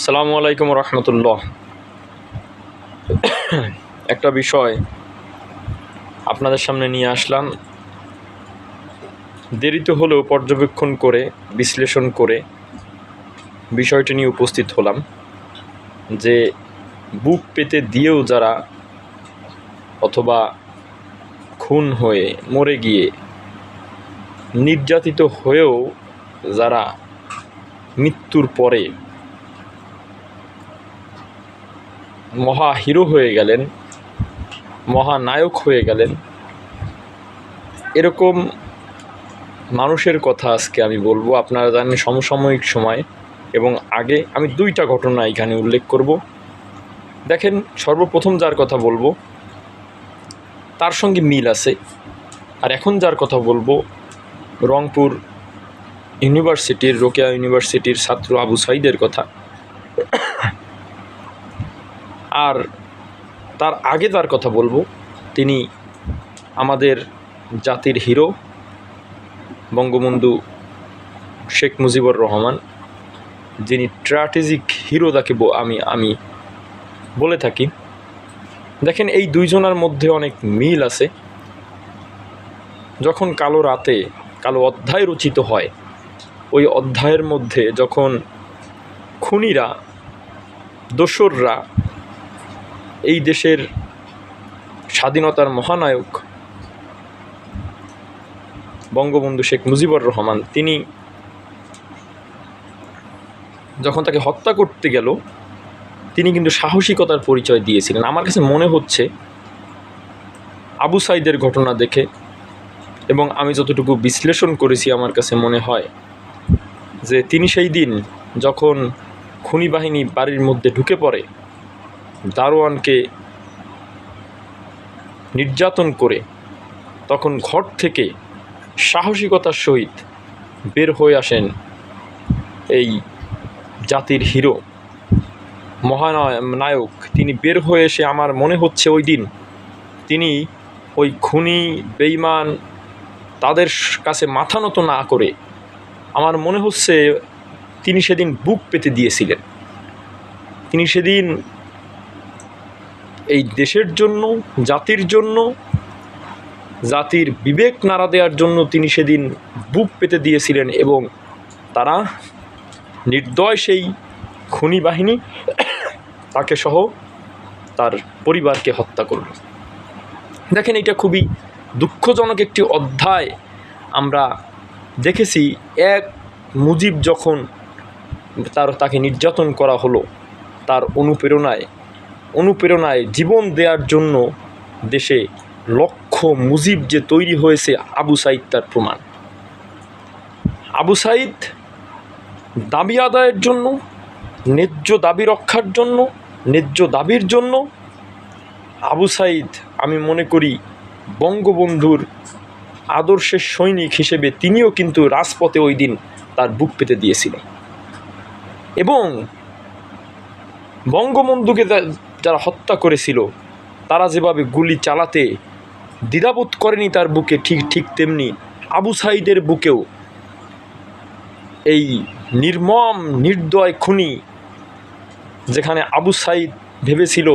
আসসালামু আলাইকুম রহমতুল্লাহ। একটা বিষয় আপনাদের সামনে নিয়ে আসলাম। দেরিতে হলেও পর্যবেক্ষণ করে, বিশ্লেষণ করে বিষয়টি নিয়ে উপস্থিত হলাম যে বুক পেতে দিয়েও যারা অথবা খুন হয়ে মরে গিয়ে নির্যাতিত হয়েও যারা মৃত্যুর পরে মহা হিরো হয়ে গেলেন মহানায়ক হয়ে গেলেন। এরকম মানুষের কথা আজকে আমি বলব, আপনারা জানেন সমসাময়িক সময় এবং আগে আমি দুইটা ঘটনা এখানে উল্লেখ করব। দেখেন, সর্বপ্রথম যার কথা বলব, তার সঙ্গে মিল আছে। আর এখন যার কথা বলব, রংপুর ইউনিভার্সিটির, রোকেয়া ইউনিভার্সিটির ছাত্র আবু সাইদের কথা। আর তার আগে তার কথা বলব। তিনি আমাদের জাতির হিরো, বঙ্গবন্ধু শেখ মুজিবুর রহমান, যিনি স্ট্র্যাটেজিক হিরো তাকে আমি আমি বলে থাকি। দেখেন, এই দুইজনার মধ্যে অনেক মিল আছে। যখন কালো রাতে, কালো অধ্যায় রচিত হয়, ওই অধ্যায়ের মধ্যে যখন খুনিরা, দোসররা এই দেশের স্বাধীনতার মহানায়ক বঙ্গবন্ধু শেখ মুজিবুর রহমান, তিনি যখন তাকে হত্যা করতে গেল, তিনি কিন্তু সাহসিকতার পরিচয় দিয়েছিলেন। আমার কাছে মনে হচ্ছে আবু সাইদের ঘটনা দেখে এবং আমি যতটুকু বিশ্লেষণ করেছি, আমার কাছে মনে হয় যে তিনি সেই দিন যখন খুনি বাহিনী বাড়ির মধ্যে ঢুকে পড়ে দারোয়ানকে নির্যাতন করে তখন ঘর থেকে সাহসিকতার সহিত বের হয়ে আসেন এই জাতির হিরো, মহানায়ক। তিনি বের হয়ে এসে আমার মনে হচ্ছে ওই দিন তিনি ওই খুনি বেইমান তাদের কাছে মাথা নত না করে আমার মনে হচ্ছে তিনি সেদিন বুক পেতে দিয়েছিলেন। তিনি সেদিন এই দেশের জন্য, জাতির জন্য, জাতির বিবেক নাড়া দেওয়ার জন্য তিনি সেদিন বুক পেতে দিয়েছিলেন এবং তারা নির্দয় সেই খুনি বাহিনী তাকে সহ তার পরিবারকে হত্যা করল। দেখেন, এটা খুবই দুঃখজনক একটি অধ্যায় আমরা দেখেছি। এক মুজিব যখন তার, তাকে নির্যাতন করা হলো, তার অনুপ্রেরণায় অনুপ্রেরণায় জীবন দেওয়ার জন্য দেশে লক্ষ মুজিব যে তৈরি হয়েছে আবু সাইদ তার প্রমাণ। আবু সাইদ দাবি আদায়ের জন্য, ন্যায্য দাবি রক্ষার জন্য, ন্যায্য দাবির জন্য আবু সাইদ, আমি মনে করি, বঙ্গবন্ধুর আদর্শের সৈনিক হিসেবে তিনিও কিন্তু রাজপথে ওই দিন তার বুক পেতে দিয়েছিলেন। এবং বঙ্গবন্ধুকে যারা হত্যা করেছিল, তারা যেভাবে গুলি চালাতে দ্বিধাবোধ করেনি তার বুকে, ঠিক ঠিক তেমনি আবু সাইদের বুকেও এই নির্মম, নির্দয় খুনি যেখানে আবু সাইদ ভেবেছিল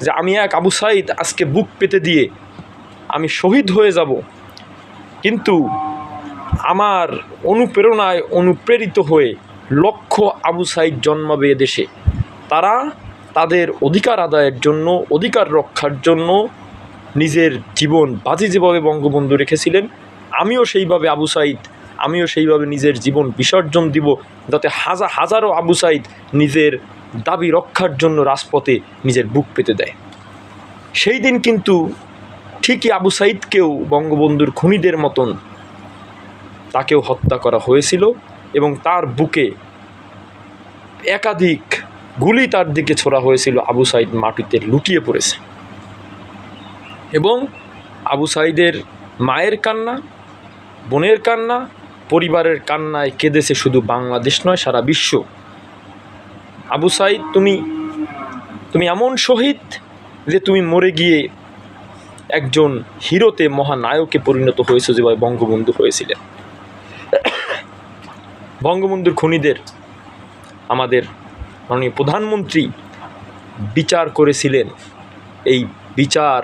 যে আমি এক আবু সাইদ আজকে বুক পেতে দিয়ে আমি শহীদ হয়ে যাব। কিন্তু আমার অনুপ্রেরণায় অনুপ্রেরিত হয়ে লক্ষ আবু সাইদ জন্মাবে দেশে। তারা তাদের অধিকার আদায়ের জন্য, অধিকার রক্ষার জন্য নিজের জীবন বাজি যেভাবে বঙ্গবন্ধু রেখেছিলেন, আমিও সেইভাবে আবু সাইদ, আমিও সেইভাবে নিজের জীবন বিসর্জন দিব যাতে হাজার হাজারো আবু সাইদ নিজের দাবি রক্ষার জন্য রাজপথে নিজের বুক পেতে দেয়। সেই দিন কিন্তু ঠিকই আবু সাইদকেও বঙ্গবন্ধুর খুনিদের মতন তাকেও হত্যা করা হয়েছিল এবং তার বুকে একাধিক গুলি তার দিকে ছোড়া হয়েছিল আবু সাইদ মাটিতে লুটিয়ে পড়েছে। এবং আবু সাইদের মায়ের কান্না, বোনের কান্না, পরিবারের কান্নায় কেঁদেছে শুধু বাংলাদেশ নয়, সারা বিশ্ব। আবু সাইদ, তুমি তুমি এমন শহীদ যে তুমি মরে গিয়ে একজন হিরোতে মহানায়কে পরিণত হয়েছে যেভাবে বঙ্গবন্ধু হয়েছিলেন। বঙ্গবন্ধুর খুনিদের আমাদের মাননীয় প্রধানমন্ত্রী বিচার করেছিলেন। এই বিচার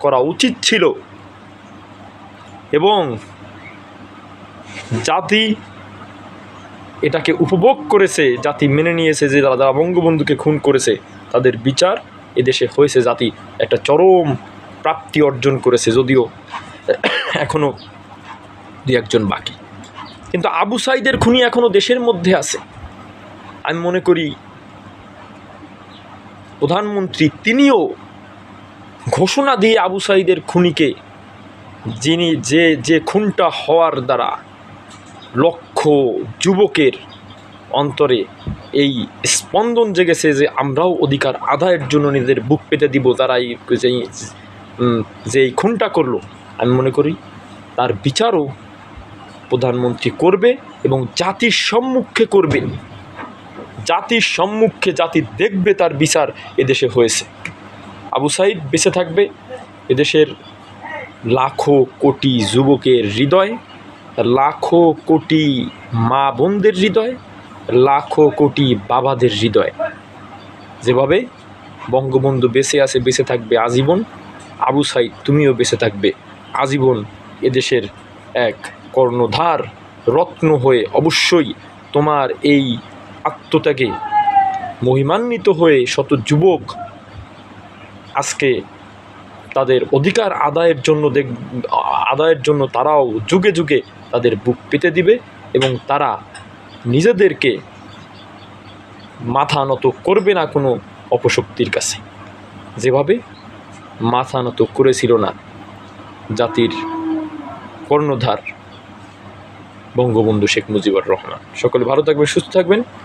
করা উচিত ছিল এবং জাতি এটাকে উপভোগ করেছে, জাতি মেনে নিয়েছে যে যারা যারা বঙ্গবন্ধুকে খুন করেছে, তাদের বিচার এদেশে হয়েছে। জাতি একটা চরম প্রাপ্তি অর্জন করেছে, যদিও এখনও দু একজন বাকি। কিন্তু আবু সাইদের খুনি এখনও দেশের মধ্যে আছে। আমি মনে করি প্রধানমন্ত্রী তিনিও ঘোষণা দিয়ে আবু সাইদের খুনিকে, যিনি যে যে খুনটা হওয়ার দ্বারা লক্ষ যুবকের অন্তরে এই স্পন্দন জেগেছে যে আমরাও অধিকার আদায়ের জন্য নিজেদের বুক পেতে দিব তারা এই যে এই খুনটা করল, আমি মনে করি তার বিচারও প্রধানমন্ত্রী করবে এবং জাতির সম্মুখে করবে। জাতির সম্মুখে জাতি দেখবে তার বিচার এদেশে হয়েছে। আবু সাইদ বেঁচে থাকবে, এদেশের লাখো কোটি যুবকের হৃদয়, লাখো কোটি মা বোনদের হৃদয়, লাখো কোটি বাবাদের হৃদয়। যেভাবে বঙ্গবন্ধু বেঁচে আছে, বেঁচে থাকবে আজীবন, আবু সাইদ তুমিও বেঁচে থাকবে আজীবন এদেশের এক কর্ণধার, রত্ন হয়ে অবশ্যই তোমার এই আত্মত্যাগে মহিমান্বিত হয়ে শত যুবক আজকে তাদের অধিকার আদায়ের জন্য দেখ, আদায়ের জন্য তারাও যুগে যুগে তাদের বুক পেতে দিবে এবং তারা নিজেদেরকে মাথা নত করবে না কোনো অপশক্তির কাছে। যেভাবে মাথা নত করেছিল না জাতির কর্ণধার বঙ্গবন্ধু শেখ মুজিবুর রহমান। সকলে ভালো থাকবেন, সুস্থ থাকবেন।